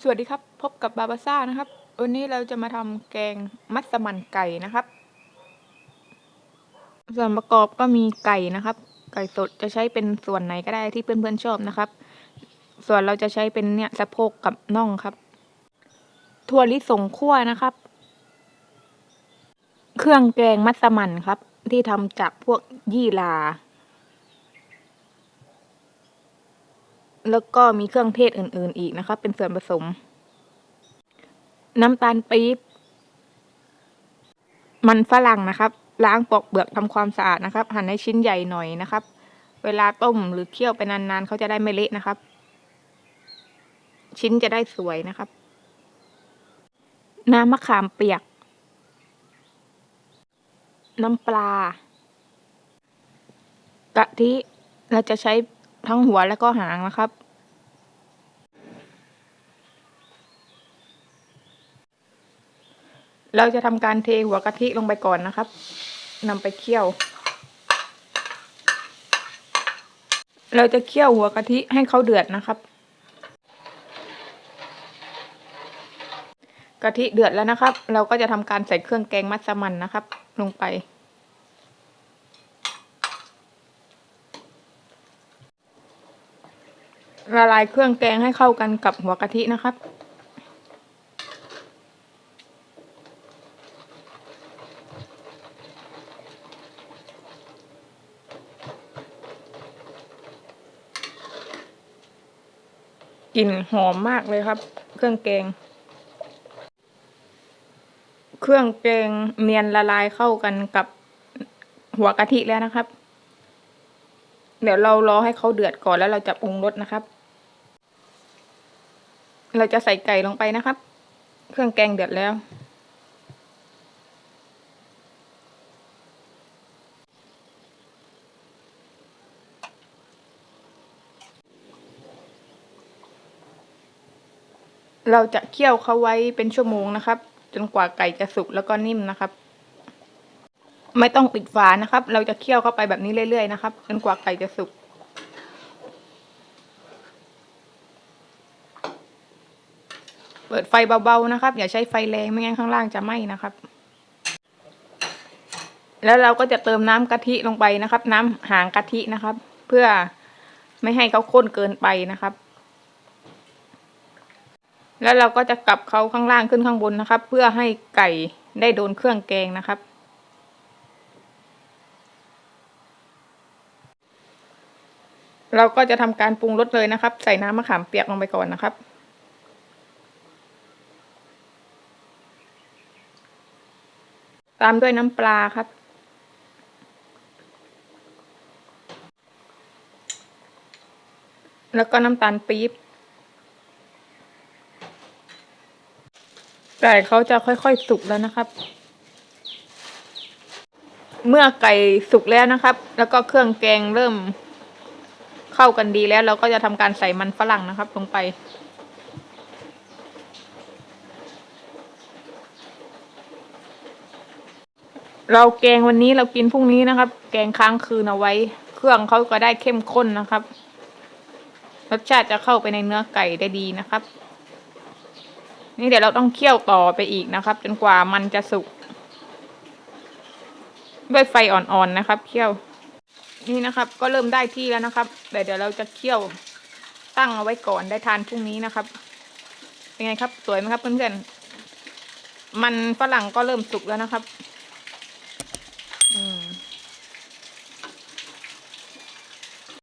สวัสดีครับ พบกับบาบาซ่านะครับ วันนี้เราจะมาทำแกงมัสมั่นไก่นะครับ ส่วนประกอบก็มีไก่นะครับ ไก่สดจะใช้เป็นส่วนไหนก็ได้ที่เพื่อนๆชอบนะครับ ส่วนเราจะใช้เป็นเนี่ยสะโพกกับน่องครับ ถั่วลิสงคั่วนะครับ เครื่องแกงมัสมั่นครับ ที่ทำจากพวกยี่หร่า แล้วก็มีเครื่องเทศอื่น ๆ อีกนะครับเป็นส่วนผสม น้ำตาลปี๊บ มันฝรั่งนะครับ ล้างปอกเปลือกทำความสะอาดนะครับ หั่นให้ชิ้นใหญ่หน่อยนะครับ เวลาต้มหรือเคี่ยวไปนาน ๆ เขาจะได้ไม่เละนะครับ ชิ้นจะได้สวยนะครับ น้ำมะขามเปียก น้ำปลากะทิเราจะใช้ ทั้งหัวแล้วก็หางนะครับ เราจะทำการเทหัวกะทิลงไปก่อนนะครับนำไปเคี่ยว เราจะเคี่ยวหัวกะทิให้เขาเดือดนะครับกะทิเดือดแล้วนะครับ เราก็จะทำการใส่เครื่องแกงมัสมั่นนะครับ ลงไป ละลายเครื่องแกงให้เข้ากันกับหัวกะทินะครับ กลิ่นหอมมากเลยครับ เครื่องแกง เครื่องแกงเมียนละลายเข้ากันกับหัวกะทิแล้วนะครับ เดี๋ยวเรารอให้เขาเดือดก่อนแล้วเราจะปรุงรสนะครับ เราจะใส่ไก่ลงไปนะครับ เครื่องแกงเดือดแล้ว เราจะเคี่ยวเขาไว้เป็นชั่วโมงนะครับ จนกว่าไก่จะสุกแล้วก็นิ่มนะครับ ไม่ต้องปิดฝานะครับ เราจะเคี่ยวเข้าไปแบบนี้เรื่อยๆนะครับจนกว่าไก่จะสุก เปิดไฟเบาๆนะครับ อย่าใช้ไฟแรงไม่งั้นข้างล่างจะไหม้นะครับ แล้วเราก็จะเติมน้ำกะทิลงไปนะครับ น้ำหางกะทินะครับ เพื่อไม่ให้เขาข้นเกินไปนะครับ แล้วเราก็จะกลับเขาข้างล่างขึ้นข้างบนนะครับ เพื่อให้ไก่ได้โดนเครื่องแกงนะครับ เราก็จะทำการปรุงรสเลยนะครับ ใส่น้ำมะขามเปียกลงไปก่อนนะครับ ตามด้วยน้ำปลาครับ แล้วก็น้ำตาลปี๊บไก่เขาจะค่อยๆสุกแล้วนะครับ เมื่อไก่สุกแล้วนะครับ แล้วก็เครื่องแกงเริ่ม เข้ากันดีแล้วเราก็จะทำการใส่มันฝรั่งนะครับ ลงไป เราแกงวันนี้เรากินพรุ่งนี้นะครับ แกงค้างคืนเอาไว้ เครื่องเขาก็ได้เข้มข้นนะครับรสชาติจะเข้าไปในเนื้อไก่ได้ดีนะครับ นี่เดี๋ยวเราต้องเคี่ยวต่อไปอีกนะครับ จนกว่ามันจะสุก ด้วยไฟอ่อนๆนะครับ เคี่ยว นี่นะครับ ก็เริ่มได้ที่แล้วนะครับแต่เดี๋ยวเราจะเคี่ยวตั้งเอาไว้ก่อนได้ทานพรุ่งนี้นะครับ เป็นไงครับ สวยไหมครับเพื่อนๆมันฝรั่งก็เริ่มสุกแล้วนะครับ